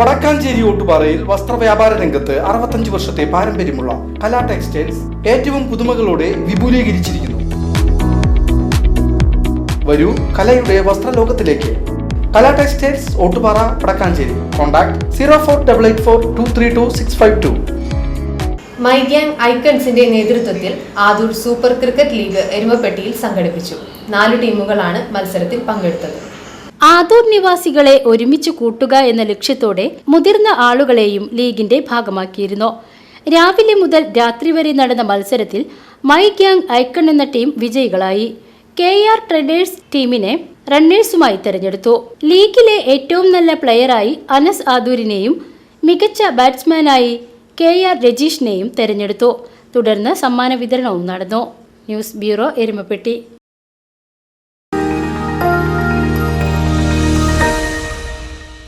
വടക്കാഞ്ചേരി ഓട്ടുപാറയിൽ വസ്ത്രവ്യാപാര രംഗത്ത് അറുപത്തഞ്ച് വർഷത്തെ പാരമ്പര്യമുള്ള കലാ ടെക്സ്റ്റൈൽസ് ഏറ്റവും പുതുമകളോടെ വിപുലീകരിച്ചിരിക്കുന്നു. വരൂ കലയുടെ വസ്ത്രലോകത്തിലേക്ക്. Kala textiles Ottupara Vadakkanchery. Contact zero four double eight four two three two six five two. My ഐക്കൺസിന്റെ നേതൃത്വത്തിൽ ആദൂർ സൂപ്പർ ക്രിക്കറ്റ് ലീഗ് എരുമപ്പെട്ടിയിൽ സംഘടിപ്പിച്ചു. നാല് ടീമുകളാണ് മത്സരത്തിൽ പങ്കെടുത്തത്. ആദൂർ നിവാസികളെ ഒരുമിച്ച് കൂട്ടുക എന്ന ലക്ഷ്യത്തോടെ മുതിർന്ന ആളുകളെയും ലീഗിന്റെ ഭാഗമാക്കിയിരുന്നു. രാവിലെ മുതൽ രാത്രി വരെ നടന്ന മത്സരത്തിൽ മൈ ഗ്യാങ് ഐക്കൺ എന്ന ടീം വിജയികളായി. കെ ആർ ട്രേഡേഴ്സ് ടീമിനെ റണ്ണേഴ്സുമായി തെരഞ്ഞെടുത്തു. ലീഗിലെ ഏറ്റവും നല്ല പ്ലെയറായി അനസ് ആദൂരിനെയും മികച്ച ബാറ്റ്സ്മാനായി കെ ആർ രജീഷിനെയും തെരഞ്ഞെടുത്തു. തുടർന്ന് സമ്മാന വിതരണവും നടന്നു. News bureau Erumapetty.